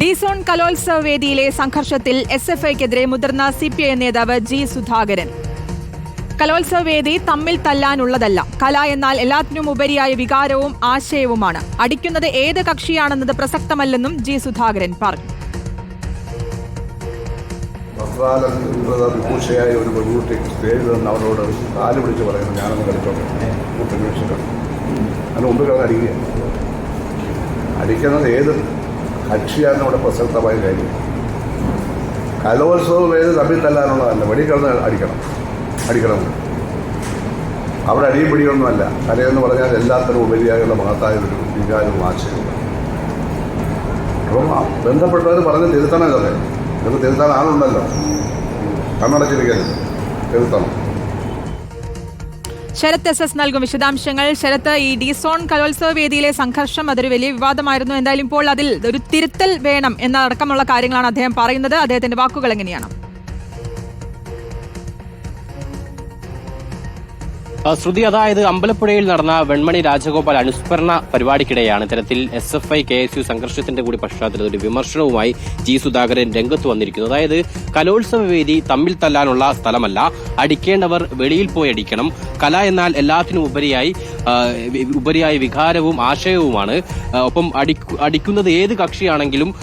Disown കലോത്സവ വേദിയിലെ സംഘർഷത്തിൽ S F ഐക്കെതിരെ മുതിർന്ന സി പി ഐ നേതാവ് ജി സുധാകരൻ. കലോത്സവ വേദി തമ്മിൽ തല്ലാനുള്ളതല്ല. കല എന്നാൽ എല്ലാത്തിനും ഉപരിയായ വികാരവും ആശയവുമാണ്. അടിക്കുന്നത് ഏത് കക്ഷിയാണെന്നത് പ്രസക്തമല്ലെന്നും ജി സുധാകരൻ പറഞ്ഞു. ഒരു അവരോട് കാൽ പിടിച്ച് പറയുന്നു. ഞാനൊന്ന് കളിച്ചോട്ടെ. അതിന് മുമ്പ് കിടന്ന് അടിക്കുക അടിക്കുന്നത് ഏത് കക്ഷിയാണ് ഇവിടെ പ്രസക്തമായ കാര്യം. കലോത്സവം ഏത് തമ്മിൽ തല്ലാനുള്ളതല്ല. വെടിക്കിടന്ന് അടിക്കണം. അടിക്കണം. അവിടെ അടിയും പിടിയൊന്നുമല്ല. കലയെന്ന് പറഞ്ഞാൽ എല്ലാത്തിനും ഉപരിയായുള്ള മഹത്തായ ഒരു വികാരവും ആശയവും. അപ്പം ബന്ധപ്പെട്ടവർ പറഞ്ഞ് തിരുത്തണം ഇതൊക്കെ ഇതൊക്കെ തിരുത്താൻ ആളുണ്ടല്ലോ. കണ്ണടച്ചിരിക്കരുത്. തിരുത്തണം. ശരത് എസ് എസ് നൽകും വിശദാംശങ്ങൾ. ശരത്ത് ഈ ഡിസോൺ കലോത്സവ വേദിയിലെ സംഘർഷം അതൊരു വലിയ വിവാദമായിരുന്നു. എന്തായാലും ഇപ്പോൾ അതിൽ ഒരു തിരുത്തൽ വേണം എന്നടക്കമുള്ള കാര്യങ്ങളാണ് അദ്ദേഹം പറയുന്നത്. അദ്ദേഹത്തിന്റെ വാക്കുകൾ എങ്ങനെയാണ്? ശ്രുതി അതായത് അമ്പലപ്പുഴയിൽ നടന്ന വെൺമണി രാജഗോപാൽ അനുസ്മരണ പരിപാടിക്കിടെയാണ് ഇത്തരത്തിൽ S F I K S U സംഘർഷത്തിന്റെ കൂടി പശ്ചാത്തലത്തിൽ ഒരു വിമർശനവുമായി ജി സുധാകരൻ രംഗത്ത് വന്നിരിക്കുന്നു അതായത് കലോത്സവ വേദി തമ്മിൽ തല്ലാനുള്ള സ്ഥലമല്ല അടിക്കേണ്ടവർ വെളിയിൽ പോയി അടിക്കണം. കല എന്നാൽ എല്ലാത്തിനും ഉപരിയായി വികാരവും ആശയവുമാണ്. ഒപ്പം അടിക്കു- അടിക്കുന്നത് ഏത് കക്ഷിയാണെങ്കിലും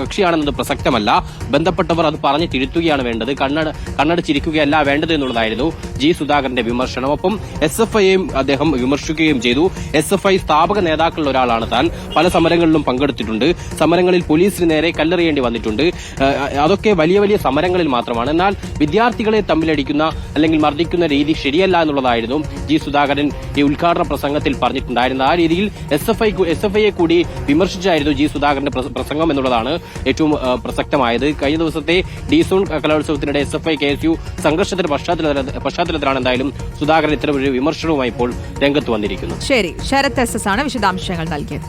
കക്ഷിയാണെന്നത് പ്രസക്തമല്ല. ബന്ധപ്പെട്ടവർ അത് പറഞ്ഞ് തിരുത്തുകയാണ് വേണ്ടത്. കണ്ണട കണ്ണടച്ചിരിക്കുകയല്ല വേണ്ടത് എന്നുള്ളതായിരുന്നു ജി സുധാകരന്റെ വിമർശനം. ഒപ്പം എസ് എഫ് ഐയെയും അദ്ദേഹം വിമർശിക്കുകയും ചെയ്തു. എസ് എഫ് ഐ സ്ഥാപക നേതാക്കളിൽ ഒരാളാണ് താൻ. പല സമരങ്ങളിലും പങ്കെടുത്തിട്ടുണ്ട്. സമരങ്ങളിൽ പോലീസിന് നേരെ കല്ലെറിയേണ്ടി വന്നിട്ടുണ്ട്. അതൊക്കെ വലിയ വലിയ സമരങ്ങളിൽ മാത്രമാണ്. എന്നാൽ വിദ്യാർത്ഥികളെ തമ്മിലടിക്കുന്ന അല്ലെങ്കിൽ മർദ്ദിക്കുന്ന രീതി ശരിയല്ല എന്നുള്ളതായിരുന്നു ജി സുധാകരൻ ഈ ഉദ്ഘാടന പ്രസംഗത്തിൽ പറഞ്ഞിട്ടുണ്ടായിരുന്നത് ആ രീതിയിൽ S F I S F ഐയെ കൂടി വിമർശിച്ചായിരുന്നു ജി സുധാകരന്റെ പ്രസംഗം എന്നുള്ളതാണ് ഏറ്റവും പ്രസക്തമായത്. കഴിഞ്ഞ ദിവസത്തെ D zone കലോത്സവത്തിനിടെ S F I K S U സംഘർഷത്തിന്റെ പശ്ചാത്തലത്തിലാണ് എന്തായാലും സുധാകരൻ ഇത്തരം ഒരു വിമർശനവുമായി ഇപ്പോൾ രംഗത്ത് വന്നിരിക്കുന്നത്. ശരി. ശരത് എസ് എസ് ആണ് വിശദാംശങ്ങൾ നൽകിയത്.